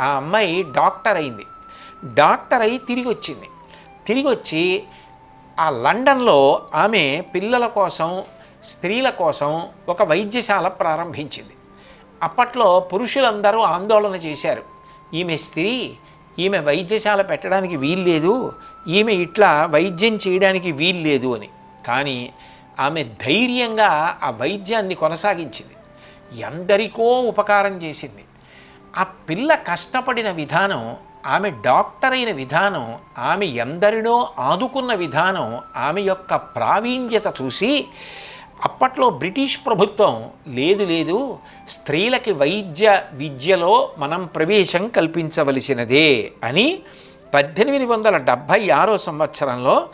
ఆ అమ్మాయి డాక్టర్ అయింది. డాక్టర్ అయి తిరిగి వచ్చింది తిరిగి వచ్చి ఆ లండన్లో ఆమె పిల్లల కోసం స్త్రీల కోసం ఒక వైద్యశాల ప్రారంభించింది. అప్పట్లో పురుషులందరూ ఆందోళన చేశారు. ఈమె స్త్రీ ఈమె వైద్యశాల పెట్టడానికి వీల్లేదు ఈమె ఇట్లా వైద్యం చేయడానికి వీల్లేదు అని. కానీ ఆమె ధైర్యంగా ఆ వైద్యాన్ని కొనసాగించింది. ఎందరికో ఉపకారం చేసింది. ఆ పిల్ల కష్టపడిన విధానం ఆమె డాక్టర్ అయిన విధానం ఆమె ఎందరినో ఆదుకున్న విధానం ఆమె యొక్క ప్రావీణ్యత చూసి అప్పట్లో బ్రిటిష్ ప్రభుత్వం లేదు లేదు స్త్రీలకి వైద్య విద్యలో మనం ప్రవేశం కల్పించవలసినదే అని పద్దెనిమిది వందల డెబ్భై ఆరో సంవత్సరంలో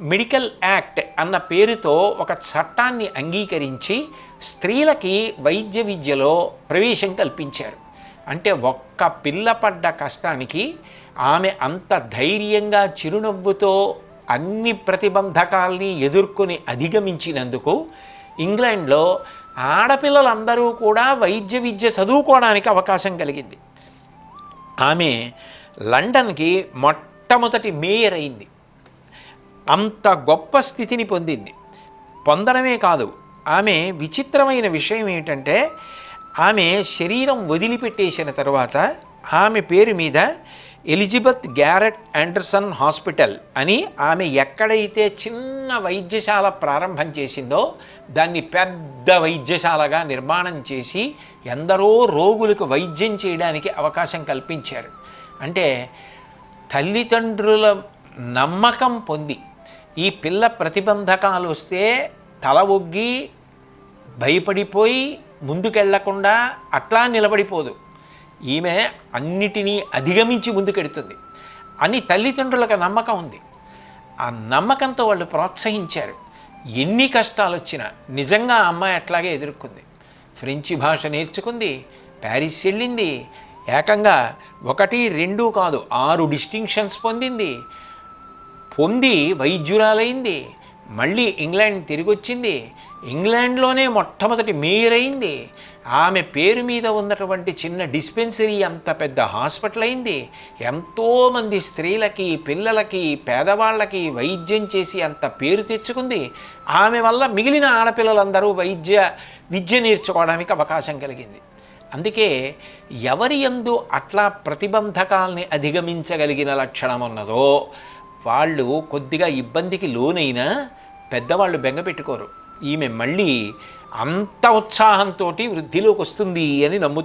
మెడికల్ యాక్ట్ అన్న పేరుతో ఒక చట్టాన్ని అంగీకరించి స్త్రీలకి వైద్య విద్యలో ప్రవేశం కల్పించారు. అంటే ఒక్క పిల్ల పడ్డ కష్టానికి ఆమె అంత ధైర్యంగా చిరునవ్వుతో అన్ని ప్రతిబంధకాల్ని ఎదుర్కొని అధిగమించినందుకు ఇంగ్లాండ్లో ఆడపిల్లలందరూ కూడా వైద్య విద్య చదువుకోవడానికి అవకాశం కలిగింది. ఆమె లండన్కి మొట్టమొదటి మేయర్ అయింది. అంత గొప్ప స్థితిని పొందింది. పొందడమే కాదు ఆమె విచిత్రమైన విషయం ఏంటంటే ఆమె శరీరం వదిలిపెట్టేసిన తర్వాత ఆమె పేరు మీద ఎలిజబెత్ గ్యారెట్ ఆండర్సన్ హాస్పిటల్ అని ఆమె ఎక్కడైతే చిన్న వైద్యశాల ప్రారంభం చేసిందో దాన్ని పెద్ద వైద్యశాలగా నిర్మాణం చేసి ఎందరో రోగులకు వైద్యం చేయడానికి అవకాశం కల్పించారు. అంటే తల్లిదండ్రుల నమ్మకం పొంది ఈ పిల్ల ప్రతిబంధకాలు వస్తే తల ఒగ్గి భయపడిపోయి ముందుకెళ్ళకుండా అట్లా నిలబడిపోదు. ఈమె అన్నిటినీ అధిగమించి ముందుకెడుతుంది. అని తల్లిదండ్రులకు నమ్మకం ఉంది. ఆ నమ్మకంతో వాళ్ళు ప్రోత్సహించారు. ఎన్ని కష్టాలు వచ్చినా నిజంగా ఆ అమ్మాయి అట్లాగే ఎదుర్కొంది. ఫ్రెంచి భాష నేర్చుకుంది ప్యారిస్ వెళ్ళింది ఏకంగా ఒకటి రెండు కాదు ఆరు డిస్టింక్షన్స్ పొందింది పొంది వైద్యురాలైంది మళ్ళీ ఇంగ్లాండ్ తిరిగి వచ్చింది ఇంగ్లాండ్లోనే మొట్టమొదటి మేయర్ అయింది ఆమె పేరు మీద ఉన్నటువంటి చిన్న డిస్పెన్సరీ అంత పెద్ద హాస్పిటల్ అయింది. ఎంతోమంది స్త్రీలకి పిల్లలకి పేదవాళ్ళకి వైద్యం చేసి అంత పేరు తెచ్చుకుంది. ఆమె వల్ల మిగిలిన ఆడపిల్లలందరూ వైద్య విద్య నేర్చుకోవడానికి అవకాశం కలిగింది. అందుకే ఎవరి ఎందు అట్లా ప్రతిబంధకాల్ని అధిగమించగలిగిన లక్షణం ఉన్నదో వాళ్ళు కొద్దిగా ఇబ్బందికి లోనైనా పెద్దవాళ్ళు బెంగ పెట్టుకోరు. ఈమె మళ్ళీ అంత ఉత్సాహంతో వృద్ధిలోకి వస్తుంది అని నమ్ము